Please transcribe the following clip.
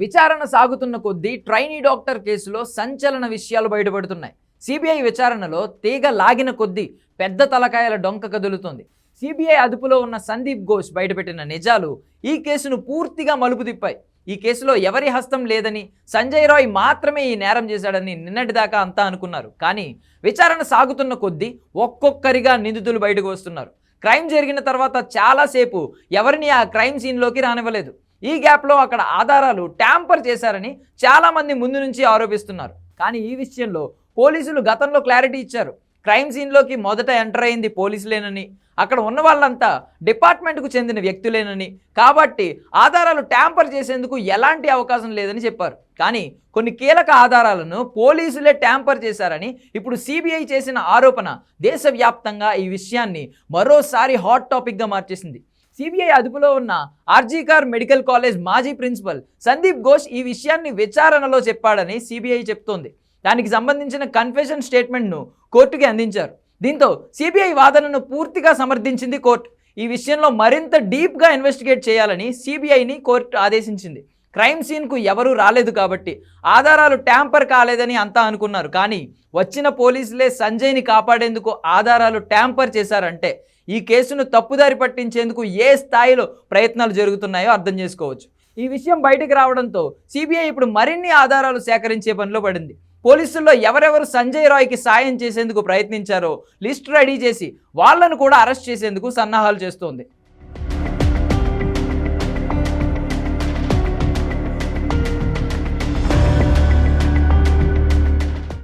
విచారణ సాగుతున్న కొద్దీ ట్రైనీ డాక్టర్ కేసులో సంచలన విషయాలు బయటపడుతున్నాయి. సిబిఐ విచారణలో తీగ లాగిన కొద్దీ పెద్ద తలకాయల డొంక కదులుతోంది. సిబిఐ అదుపులో ఉన్న సందీప్ ఘోష్ బయటపెట్టిన నిజాలు ఈ కేసును పూర్తిగా మలుపు తిప్పాయి. ఈ కేసులో ఎవరి హస్తం లేదని సంజయ్ రాయ్ మాత్రమే ఈ నేరం చేశాడని నిన్నటిదాకా అంతా అనుకున్నారు. కానీ విచారణ సాగుతున్న కొద్దీ ఒక్కొక్కరిగా నిందితులు బయటకు వస్తున్నారు. క్రైమ్ జరిగిన తర్వాత చాలాసేపు ఎవరిని ఆ క్రైమ్ సీన్లోకి రానివ్వలేదు. ఈ గ్యాప్లో అక్కడ ఆధారాలు ట్యాంపర్ చేశారని చాలామంది ముందు నుంచి ఆరోపిస్తున్నారు. కానీ ఈ విషయంలో పోలీసులు గతంలో క్లారిటీ ఇచ్చారు. క్రైమ్ సీన్లోకి మొదట ఎంటర్ అయింది పోలీసులేనని అక్కడ ఉన్న వాళ్ళంతా డిపార్ట్మెంట్కు చెందిన వ్యక్తులేనని కాబట్టి ఆధారాలు ట్యాంపర్ చేసేందుకు ఎలాంటి అవకాశం లేదని చెప్పారు. కానీ కొన్ని కీలక ఆధారాలను పోలీసులే ట్యాంపర్ చేశారని ఇప్పుడు సిబిఐ చేసిన ఆరోపణ దేశవ్యాప్తంగా ఈ విషయాన్ని మరోసారి హాట్ టాపిక్గా మార్చేసింది. సిబిఐ అదుపులో ఉన్న ఆర్జీకార్ మెడికల్ కాలేజ్ మాజీ ప్రిన్సిపల్ సందీప్ ఘోష్ ఈ విషయాన్ని విచారణలో చెప్పాడని సిబిఐ చెప్తోంది. దానికి సంబంధించిన కన్ఫెషన్ స్టేట్మెంట్ను కోర్టుకి అందించారు. దీంతో సిబిఐ వాదనను పూర్తిగా సమర్థించింది కోర్టు. ఈ విషయంలో మరింత డీప్గా ఇన్వెస్టిగేట్ చేయాలని సిబిఐని కోర్టు ఆదేశించింది. క్రైమ్ సీన్కు ఎవరూ రాలేదు కాబట్టి ఆధారాలు ట్యాంపర్ కాలేదని అంతా అనుకున్నారు. కానీ వచ్చిన పోలీసులే సంజయ్ని కాపాడేందుకు ఆధారాలు ట్యాంపర్ చేశారంటే ఈ కేసును తప్పుదారి పట్టించేందుకు ఏ స్థాయిలో ప్రయత్నాలు జరుగుతున్నాయో అర్థం చేసుకోవచ్చు. ఈ విషయం బయటకు రావడంతో సిబిఐ ఇప్పుడు మరిన్ని ఆధారాలు సేకరించే పనిలో పడింది. పోలీసుల్లో ఎవరెవరు సంజయ్ రాయ్కి సాయం చేసేందుకు ప్రయత్నించారో లిస్ట్ రెడీ చేసి వాళ్ళను కూడా అరెస్ట్ చేసేందుకు సన్నాహాలు చేస్తోంది.